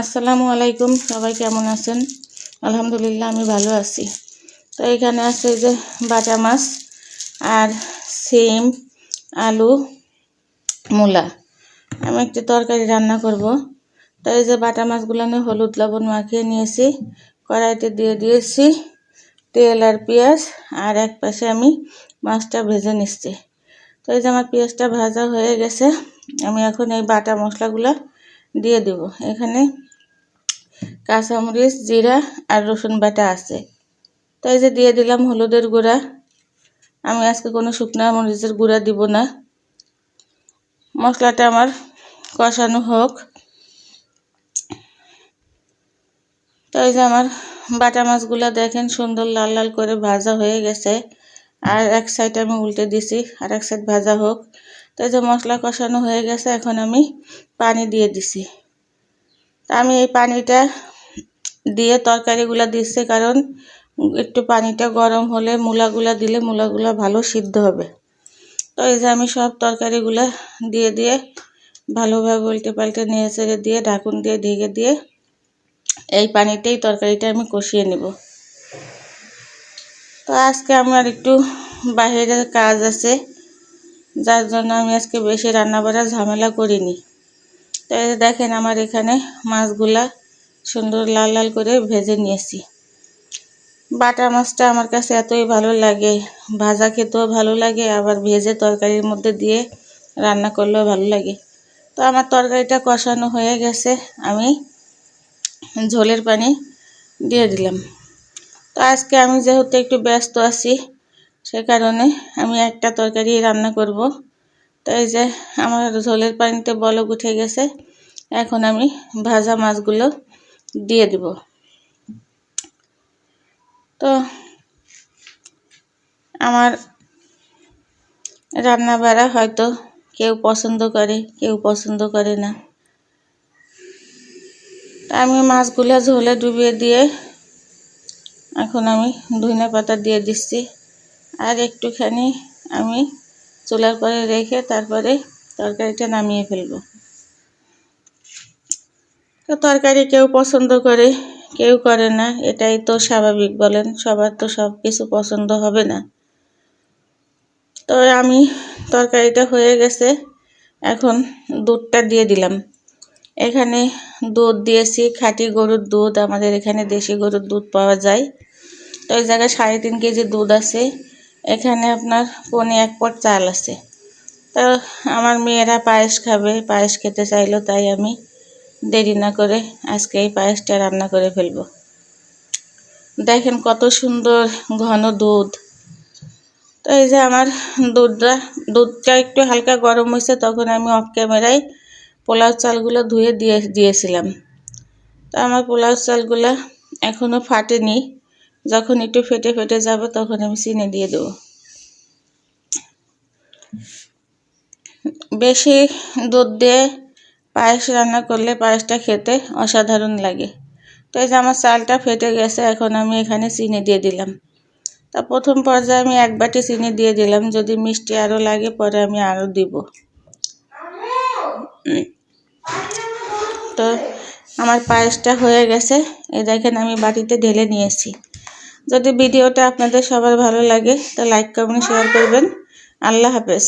আসসালামু আলাইকুম, সবাই কেমন আছেন? আলহামদুলিল্লাহ, আমি ভালো আছি। তো এখানে আছে যে বাটা মাছ আর সিম, আলু, মূলা। আমি একটি তরকারি রান্না করব। তো এই যে বাটা মাছগুলো আমি হলুদ লবণ মাখিয়ে নিয়েছি, কড়াইতে দিয়ে দিয়েছি তেল আর পেঁয়াজ, আর এক পাশে আমি মাছটা ভেজে নিচ্ছি। তো এই যে আমার পেঁয়াজটা ভাজা হয়ে গেছে, আমি এখন এই বাটা মশলাগুলো দিয়ে দেব। এখানে কাঁচামরিচ, জিরা আর রসুন বাটা আছে। তো এই যে দিয়ে দিলাম হলুদের গুঁড়া। আমি আজকে কোনো শুকনো মরিচের গুঁড়া দিব না। মশলাটা আমার কষানো হোক। তো এই যে আমার বাটা মাছগুলো দেখেন সুন্দর লাল লাল করে ভাজা হয়ে গেছে। আর এক সাইড আমি উল্টে দিছি, আর এক সাইড ভাজা হোক। তো যে মশলা কষানো হয়ে গেছে, এখন আমি পানি দিয়ে দিছি। আমি এই পানিটা দিয়ে তরকারিগুলো দিচ্ছি কারণ একটু পানিটা গরম হলে মূলাগুলা দিলে মূলাগুলো ভালো সিদ্ধ হবে। তো এই যে আমি সব তরকারিগুলো দিয়ে দিয়ে ভালোভাবে উল্টে পাল্টে নিয়ে ছেড়ে দিয়ে ঢাকুন দিয়ে ঢেকে দিয়ে এই পানিতেই তরকারিটা আমি কষিয়ে নেব। তো আজকে আমার একটু বাহিরের কাজ আছে যার জন্য আমি আজকে বেশি রান্না বাড়ার ঝামেলা করিনি। তো দেখেন আমার এখানে মাছগুলা সুন্দর লাল লাল করে ভেজে নিয়েছি। বাটা মাছটা আমার কাছে এতই ভালো লাগে, ভাজা খেতেও ভালো লাগে, আবার ভেজে তরকারির মধ্যে দিয়ে রান্না করলেও ভালো লাগে। তো আমার তরকারিটা কষানো হয়ে গেছে, আমি ঝোলের পানি দিয়ে দিলাম। তো আজকে আমি যেহেতু একটু ব্যস্ত আছি সে কারণে আমি একটা তরকারি রান্না করব। তো এই যে আমার ঝোলের পানিতে বলক উঠে গেছে, এখন আমি ভাজা মাছগুলো দিয়ে দিব। তো আমার রান্না বাড়া হয়তো কেউ পছন্দ করে, কেউ পছন্দ করে না। আমি মাছগুলো ঝোলে ডুবিয়ে দিয়ে এখন আমি ধনে পাতা দিয়ে দিচ্ছি। আর একটুখানি আমি চুলার পরে রেখে তারপরে তরকারিটা নামিয়ে ফেলব। তো তরকারি কেউ পছন্দ করে, কেউ করে না, এটাই তো স্বাভাবিক বলেন, সবার তো সব কিছু পছন্দ হবে না। তো আমি তরকারিটা হয়ে গেছে, এখন দুধটা দিয়ে দিলাম। এখানে দুধ দিয়েছি, খাঁটি গরুর দুধ, আমাদের এখানে দেশি গরুর দুধ পাওয়া যায়। তো এই জায়গায় সাড়ে তিন কেজি দুধ আছে এখানে আপনার পনে এক পট চাল আছে। তো আমার মেয়েরা পায়েস খাবে, পায়েস খেতে চাইলো, তাই আমি দেরি না করে আজকে এই পায়েসটা রান্না করে ফেলব। দেখেন কত সুন্দর ঘন দুধ। তো এই যে আমার দুধটা দুধটা একটু হালকা গরম হয়েছে, তখন আমি অফ ক্যামেরায় পোলাও চালগুলো ধুয়ে দিয়ে, দিয়েছিলাম। তো আমার পোলাও চালগুলো এখনও ফাটেনি। যখন একটু ফেটে ফেটে যাবে, তখন আমি চিনি দিয়ে দেবো। বেশি দুধ দিয়ে পায়েস রান্না করলে পায়েসটা খেতে অসাধারণ লাগে। তো এই যে আমার চালটা ফেটে গেছে, এখন আমি এখানে চিনি দিয়ে দিলাম। তা প্রথম পর্যায়ে আমি এক বাটি চিনি দিয়ে দিলাম, যদি মিষ্টি আরও লাগে, পরে আমি আরও দিব। তো আমার পায়েসটা হয়ে গেছে, এই দেখেন আমি বাটিতে ঢেলে নিয়েছি। যদি ভিডিওটা আপনাদের সবার ভালো লাগে তো লাইক কমেন্ট শেয়ার করবেন। আল্লাহ হাফেজ।